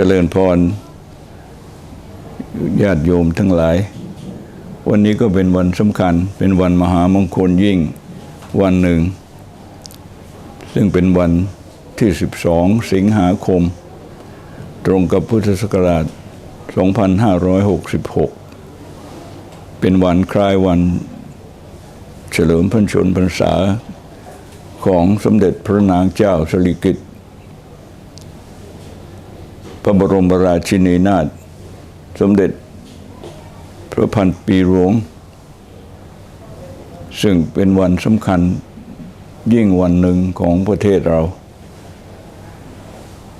เจริญพรญาติโยมทั้งหลาย วันนี้ก็เป็นวันสำคัญ เป็นวันมหามงคลยิ่งวันหนึ่ง ซึ่งเป็นวันที่ 12 สิงหาคม ตรงกับพุทธศักราช 2566 เป็นวันคล้ายวัน เฉลิมพระชนพรรษาของสมเด็จพระนางเจ้าสิริกิติ พระบรมราชินีนาถสมเด็จพระพันปีหลวง ซึ่งเป็นวันสำคัญยิ่งวันหนึ่งของประเทศเรา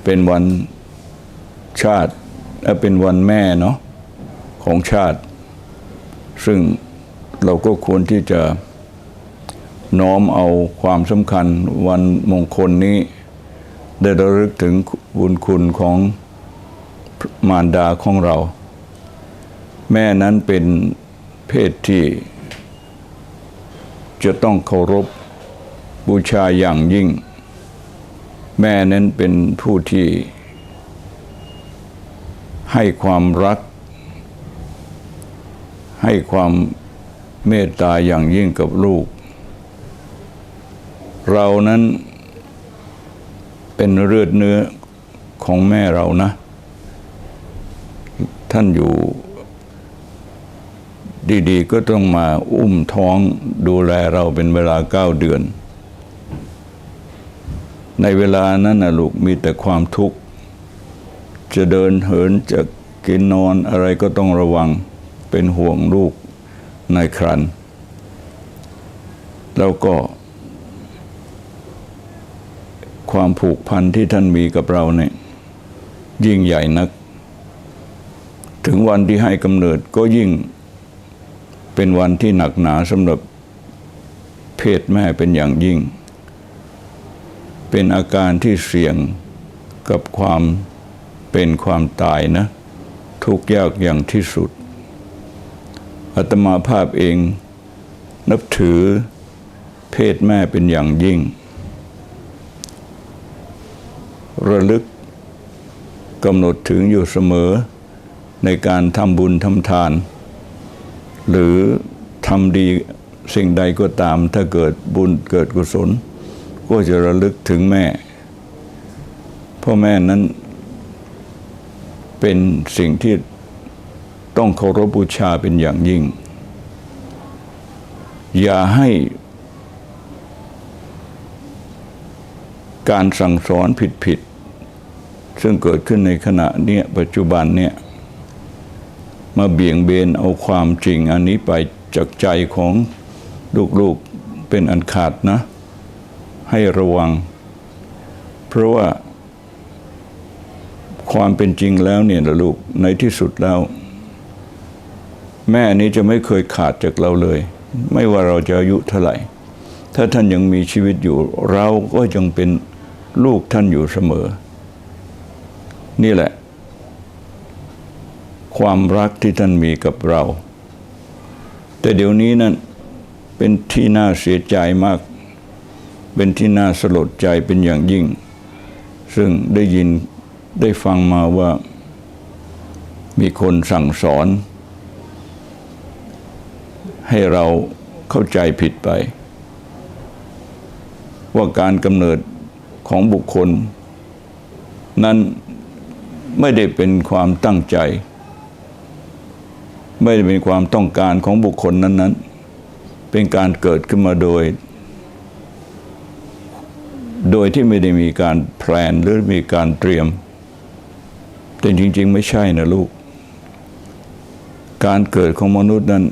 เป็นวันชาติและเป็นวันแม่เนาะของชาติ ซึ่งเราก็ควรที่จะน้อมเอาความสำคัญวันมงคลนี้ ได้ระลึกถึงบุญคุณของ มารดาของเรา แม่นั้นเป็นเพศที่ จะต้องเคารพบูชาอย่างยิ่ง แม่นั้นเป็นผู้ที่ ให้ความรัก ให้ความเมตตาอย่างยิ่งกับลูก เรานั้นเป็นเลือดเนื้อของแม่เรานะ ท่านอยู่ดี ๆ ก็ต้องมาอุ้มท้องดูแลเราเป็นเวลาเก้าเดือน ในเวลานั้นนะลูกมีแต่ความทุกข์ จะเดินเหินจะกินนอนอะไรก็ต้องระวังเป็นห่วงลูกในครัน แล้วก็ ความผูกพันที่ท่านมีกับเราเนี่ยยิ่งใหญ่นัก ถึงวันที่ให้กำเนิดก็ยิ่งเป็นวันที่หนักหนาสำหรับเพศแม่เป็นอย่างยิ่ง เป็นอาการที่เสี่ยงกับความเป็นความตายนะ ทุกข์ยากอย่างที่สุดอาตมาภาพเองนับถือเพศแม่เป็นอย่างยิ่ง ระลึกกำหนดถึงอยู่เสมอ ในการทำบุญทำทาน หรือทำดีสิ่งใดก็ตาม ถ้าเกิดบุญเกิดกุศล ก็จะระลึกถึงแม่ พ่อแม่นั้นเป็นสิ่งที่ต้องเคารพบูชาเป็นอย่างยิ่ง อย่าให้การสั่งสอนผิดๆซึ่งเกิดขึ้นในขณะเนี้ยปัจจุบันเนี่ย มาเบี่ยงเบนเอาความจริงอันนี้ไปจากใจของลูกๆเป็นอันขาดนะ ให้ระวัง เพราะว่า ความเป็นจริงแล้วเนี่ยนะลูกในที่สุดแล้ว แม่นี้จะไม่เคยขาดจากเราเลย ไม่ว่าเราจะอายุเท่าไหร่ ถ้าท่านยังมีชีวิตอยู่ เราก็ยังเป็นลูกท่านอยู่เสมอ นี่แหละ ความรักที่ท่านมีกับเรา แต่เดี๋ยวนี้นั้นเป็นที่น่าเสียใจมาก เป็นที่น่าสลดใจเป็นอย่างยิ่ง ซึ่งได้ยินได้ฟังมาว่ามีคนสั่งสอน ให้เราเข้าใจผิดไป ว่าการกำเนิดของบุคคล นั้นไม่ได้เป็นความตั้งใจ ไม่ได้เป็นความต้องการของบุคคลนั้น ๆ เป็นการเกิดขึ้นมาโดย โดยที่ไม่ได้มีการแพลนหรือมีการเตรียม แต่จริง ๆ ไม่ใช่นะลูก การเกิดของมนุษย์นั้น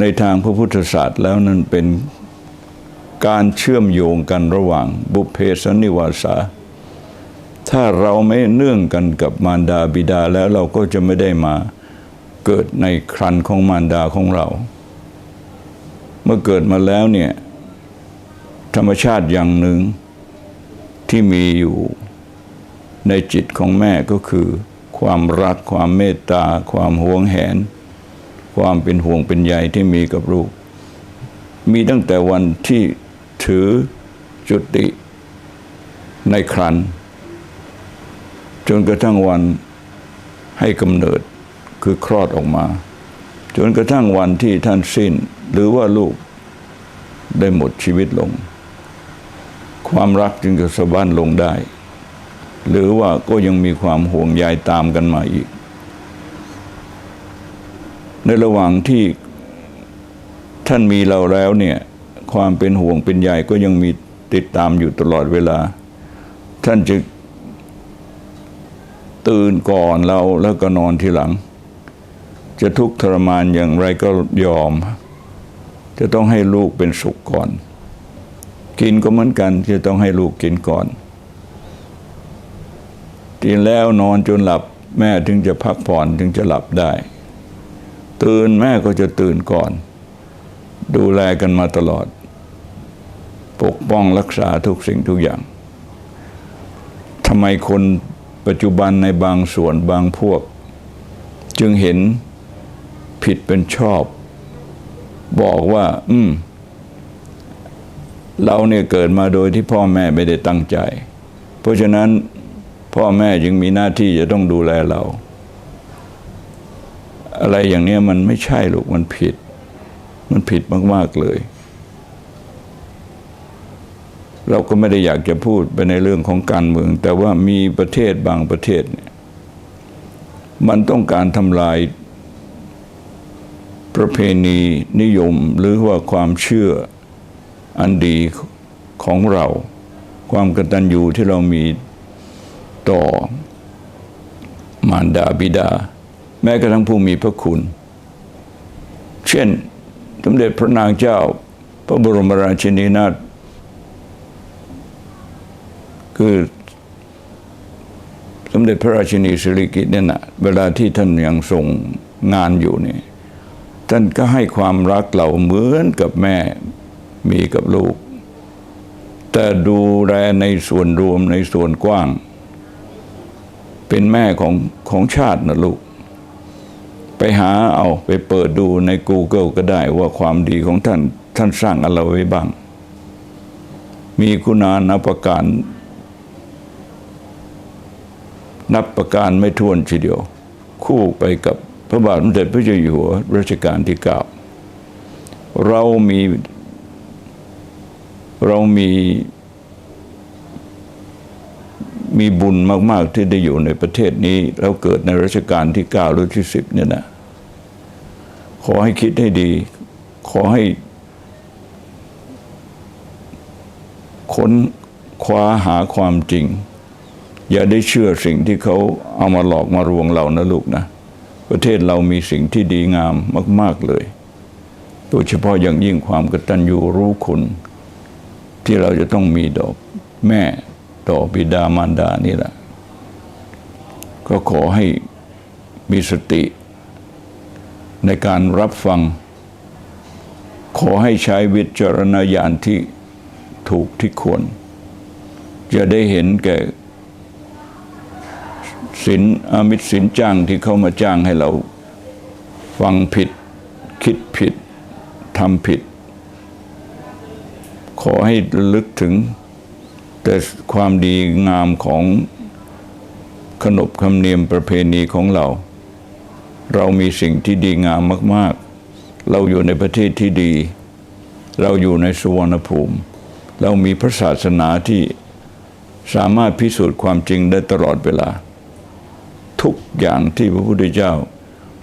ในทางพระพุทธศาสตร์แล้วนั้นเป็นการเชื่อมโยงกันระหว่างบุพเพสนนิวาสา ถ้าเราไม่เนื่องกันกับมารดาบิดาแล้วเราก็จะไม่ได้มา เกิดในครันของมารดาของเรา เมื่อเกิดมาแล้วเนี่ย ธรรมชาติอย่างหนึ่งที่มีอยู่ในจิตของแม่ก็คือ ความรักความเมตตา ความหวงแหน ความเป็นห่วงเป็นใยที่มีกับลูก มีตั้งแต่วันที่ถือจุติในครันจนกระทั่งวันให้กำเนิด คือคลอดออกมา จนกระทั่งวันที่ท่านสิ้น หรือว่าลูกได้หมดชีวิตลง ความรักจึงจะสะบั้นลงได้ หรือว่าก็ยังมีความห่วงใยตามกันมาอีก ในระหว่างที่ท่านมีเราแล้วเนี่ยความเป็นห่วงเป็นใยก็ยังมีติดตามอยู่ตลอดเวลา ท่านจะตื่นก่อนเราแล้วก็นอนทีหลัง จะทุกข์ทรมานอย่างไรก็ยอม จะต้องให้ลูกเป็นสุขก่อน กินก็เหมือนกัน จะต้องให้ลูกกินก่อน กินแล้วนอนจนหลับแม่ถึงจะพักผ่อนถึงจะหลับได้ ตื่นแม่ก็จะตื่นก่อน ดูแลกันมาตลอด ปกป้องรักษาทุกสิ่งทุกอย่างทำไมคนปัจจุบันในบางส่วนบางพวก จึงเห็น ผิดเป็นชอบ บอกว่า อืม เราเนี่ยเกิดมาโดยที่พ่อแม่ไม่ได้ตั้งใจ เพราะฉะนั้นพ่อแม่จึงมีหน้าที่จะต้องดูแลเรา อะไรอย่างเนี้ยมันไม่ใช่ลูกมันผิด มันผิดมาก ๆ เลย เราก็ไม่ได้อยากจะพูดไปในเรื่องของการเมือง แต่ว่ามีประเทศบางประเทศเนี่ยมันต้องการทำลาย ประเพณีนิยมหรือว่าความเชื่ออันดีของเรา ความกตัญญูที่เรามีต่อมารดาบิดา แม้กระทั่งผู้มีพระคุณ เช่นสมเด็จพระนางเจ้า พระบรมราชินีนาถคือสมเด็จพระราชินีสิริกิติ์เนี่ยนะเวลาที่ท่านยังส่งงานอยู่นี่ ท่านก็ให้ความรักเราเหมือนกับแม่มีกับลูก แต่ดูแลในส่วนรวมในส่วนกว้าง เป็นแม่ของของชาตินะลูก ไปหาเอาไปเปิดดูใน Google ก็ได้ว่าความดีของท่านท่านสร้างอะไรไว้บ้าง มีคุณานับประการ นับประการไม่ท้วนทีเดียว คู่ไปกับ ระบาทสมเด็จพระเจ้าอยู่หัวรัชกาลที่เก้าเรามีเรามีมีบุญมาก ๆ ที่ได้อยู่ในประเทศนี้เราเกิดในรัชกาลที่เก้าหรือที่สิบเนี่ยนะ ขอให้คิดให้ดี ขอให้ค้นคว้าหาความจริง อย่าได้เชื่อสิ่งที่เขาเอามาหลอกมาลวงเรานะลูกนะ ประเทศเรามีสิ่งที่ดีงามมาก ๆเลย โดยเฉพาะอย่างยิ่งความกตัญญูรู้คุณ ที่เราจะต้องมีดอกแม่ต่อบิดามารดานี่แหละ ก็ขอให้มีสติ ในการรับฟัง ขอให้ใช้วิจารณญาณที่ถูกที่ควร จะได้เห็นแก่ สินอามิตรสินจ้างที่เขามาจ้างให้เราฟังผิด คิดผิดทำผิด ขอให้ลึกถึง แต่ความดีงามของขนบธรรมเนียมประเพณีของเรา เรามีสิ่งที่ดีงามมาก ๆ เราอยู่ในประเทศที่ดี เราอยู่ในสุวรรณภูมิ เรามีพระศาสนาที่สามารถพิสูจน์ความจริงได้ตลอดเวลา ทุกอย่างที่พระพุทธเจ้า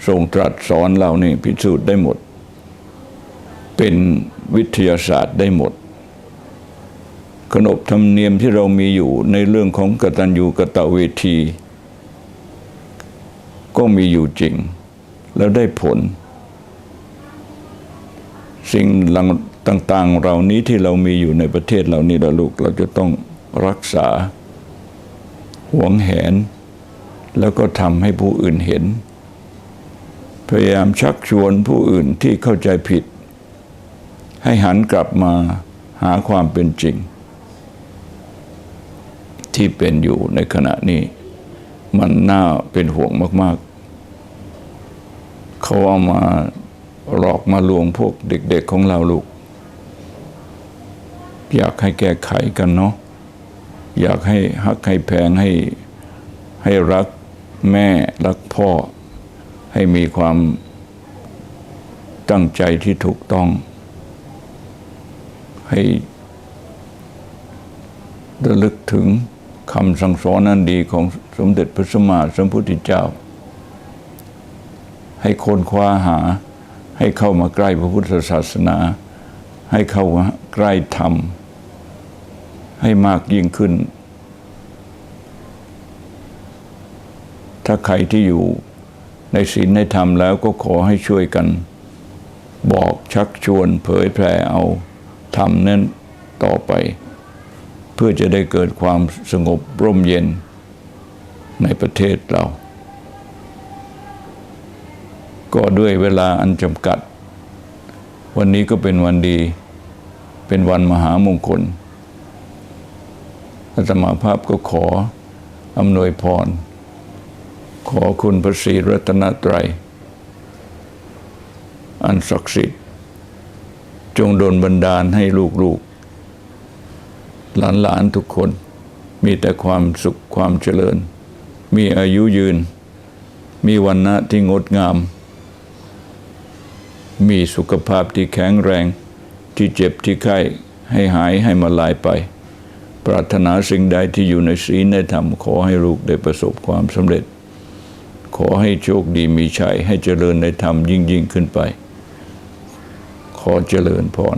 ทรงตรัสสอนเรานี่พิสูจน์ได้หมด เป็นวิทยาศาสตร์ได้หมด ขนบธรรมเนียมที่เรามีอยู่ในเรื่องของกตัญญูกตเวที ก็มีอยู่จริง แล้วได้ผล สิ่งต่าง ๆ เหล่านี้ที่เรามีอยู่ในประเทศเหล่านี้ละลูกเราจะต้องรักษาหวงแหน แล้วก็ทำให้ผู้อื่นเห็น พยายามชักชวนผู้อื่นที่เข้าใจผิด ให้หันกลับมาหาความเป็นจริง ที่เป็นอยู่ในขณะนี้ มันน่าเป็นห่วงมาก ๆ เขาเอามาหลอกมาลวงพวกเด็ก ๆ ของเราลูก อยากให้แก้ไขกันเนาะอยากให้ฮักให้แพงให้ให้รัก แม่รักพ่อให้มีความตั้งใจที่ถูกต้อง ให้ระลึกถึงคำสั่งสอนอันดีของสมเด็จพระสัมมาสัมพุทธเจ้า ให้ค้นคว้าหา ให้เข้ามาใกล้พระพุทธศาสนา ให้เข้ามาใกล้ธรรม ให้มากยิ่งขึ้น ถ้าใครที่อยู่ในศีลในธรรมแล้วก็ขอให้ช่วยกัน บอกชักชวนเผยแพร่เอาธรรมนั้นต่อไป เพื่อจะได้เกิดความสงบร่มเย็นในประเทศเรา ก็ด้วยเวลาอันจำกัด วันนี้ก็เป็นวันดี เป็นวันมหามงคลอาตมาภาพก็ขออำนวยพร ขอคุณพระศรีรัตนตรัย อันศักดิ์สิทธิ์จงดลบันดาลให้ลูกๆ หลานๆทุกคน มีแต่ความสุขความเจริญ มีอายุยืน มีวันนะที่งดงาม มีสุขภาพที่แข็งแรงที่เจ็บที่ไข้ให้หายให้มาลายไป ปรารถนาสิ่งใดที่อยู่ในศีลในธรรมขอให้ลูกได้ประสบความสำเร็จ ขอให้โชคดีมีชัย ให้เจริญในธรรมยิ่งยิ่งขึ้นไป ขอเจริญพร